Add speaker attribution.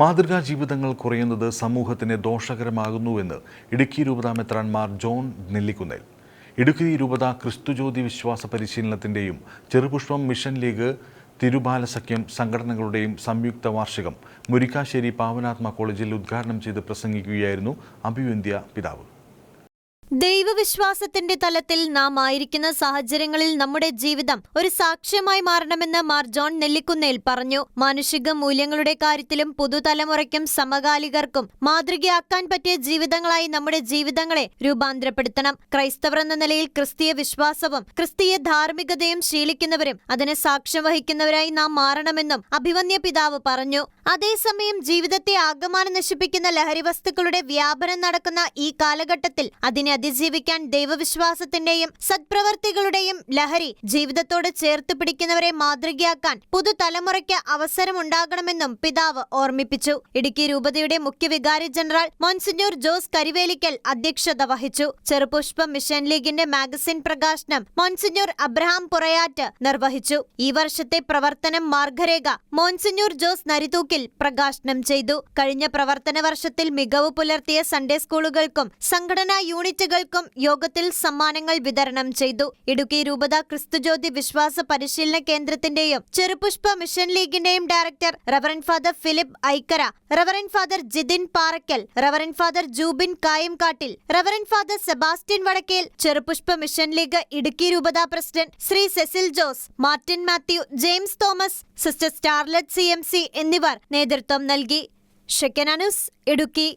Speaker 1: മാതൃകാ ജീവിതങ്ങൾ കുറയുന്നത് സമൂഹത്തിന് ദോഷകരമാകുന്നുവെന്ന് ഇടുക്കി രൂപതാ മെത്രാൻമാർ ജോൺ നെല്ലിക്കുന്നേൽ. ഇടുക്കി രൂപത ക്രിസ്തുജ്യോതി വിശ്വാസ പരിശീലനത്തിന്റെയും ചെറുപുഷ്പം മിഷൻ ലീഗ് തിരുബാലസഖ്യം സംഘടനകളുടെയും സംയുക്ത വാർഷികം മുരിക്കാശ്ശേരി പാവനാത്മ കോളേജിൽ ഉദ്ഘാടനം ചെയ്ത് പ്രസംഗിക്കുകയായിരുന്നു അഭിവന്ധ്യ പിതാവ്.
Speaker 2: ദൈവവിശ്വാസത്തിന്റെ തലത്തിൽ നാം ആയിരിക്കുന്ന സാഹചര്യങ്ങളിൽ നമ്മുടെ ജീവിതം ഒരു സാക്ഷ്യമായി മാറണമെന്ന് മാർ ജോൺ നെല്ലിക്കുന്നേൽ പറഞ്ഞു. മാനുഷിക മൂല്യങ്ങളുടെ കാര്യത്തിലും പുതുതലമുറയ്ക്കും സമകാലികർക്കും മാതൃകയാക്കാൻ പറ്റിയ ജീവിതങ്ങളായി നമ്മുടെ ജീവിതങ്ങളെ രൂപാന്തരപ്പെടുത്തണം. ക്രൈസ്തവർ എന്ന നിലയിൽ ക്രിസ്തീയ വിശ്വാസവും ക്രിസ്തീയ ധാർമ്മികതയും ശീലിക്കുന്നവരും അതിനെ സാക്ഷ്യം വഹിക്കുന്നവരായി നാം മാറണമെന്നും അഭിവന്യ പിതാവ് പറഞ്ഞു. അതേസമയം ജീവിതത്തെ ആകമാനം നശിപ്പിക്കുന്ന ലഹരി വസ്തുക്കളുടെ വ്യാപനം നടക്കുന്ന ഈ കാലഘട്ടത്തിൽ അതിനെ അതിജീവിക്കാൻ ദൈവവിശ്വാസത്തിന്റെയും സത്പ്രവർത്തികളുടെയും ലഹരി ജീവിതത്തോട് ചേർത്ത് പിടിക്കുന്നവരെ മാതൃകയാക്കാൻ പുതുതലമുറയ്ക്ക് അവസരമുണ്ടാകണമെന്നും പിതാവ് ഓർമ്മിപ്പിച്ചു. ഇടുക്കി രൂപതയുടെ മുഖ്യ വികാരി ജനറൽ മോൻസിഞ്ഞൂർ ജോസ് കരിവേലിക്കൽ അധ്യക്ഷത വഹിച്ചു. ചെറുപുഷ്പ മിഷൻ ലീഗിന്റെ മാഗസിൻ പ്രകാശനം മോൻസിഞ്ഞൂർ അബ്രഹാം പുറയാറ്റ് നിർവഹിച്ചു. ഈ വർഷത്തെ പ്രവർത്തനം മാർഗരേഖ മോൻസിഞ്ഞൂർ ജോസ് നരിതൂക്കിൽ പ്രകാശനം ചെയ്തു. കഴിഞ്ഞ പ്രവർത്തന വർഷത്തിൽ മികവ് പുലർത്തിയ സൺഡേ സ്കൂളുകൾക്കും സംഘടനാ യൂണിറ്റുകൾക്കും യോഗത്തിൽ സമ്മാനങ്ങൾ വിതരണം ചെയ്തു. ഇടുക്കി രൂപത ക്രിസ്തുജ്യോതി വിശ്വാസ പരിശീലന കേന്ദ്രത്തിന്റെയും ചെറുപുഷ്പ mission ലീഗിന്റെയും director reverend father Philip Aikkara reverend father Jithin Parakkal reverend father Jubin Kayamkattil reverend father Sebastian Vadakkel Cherupushpa mission league Idukki രൂപത president Shri Cecil Jose Martin Mathew James Thomas sister Starlet C എന്നിവർ നേതൃത്വം നൽകി. ഷെക്കനാനുസ് ഇടുക്കി.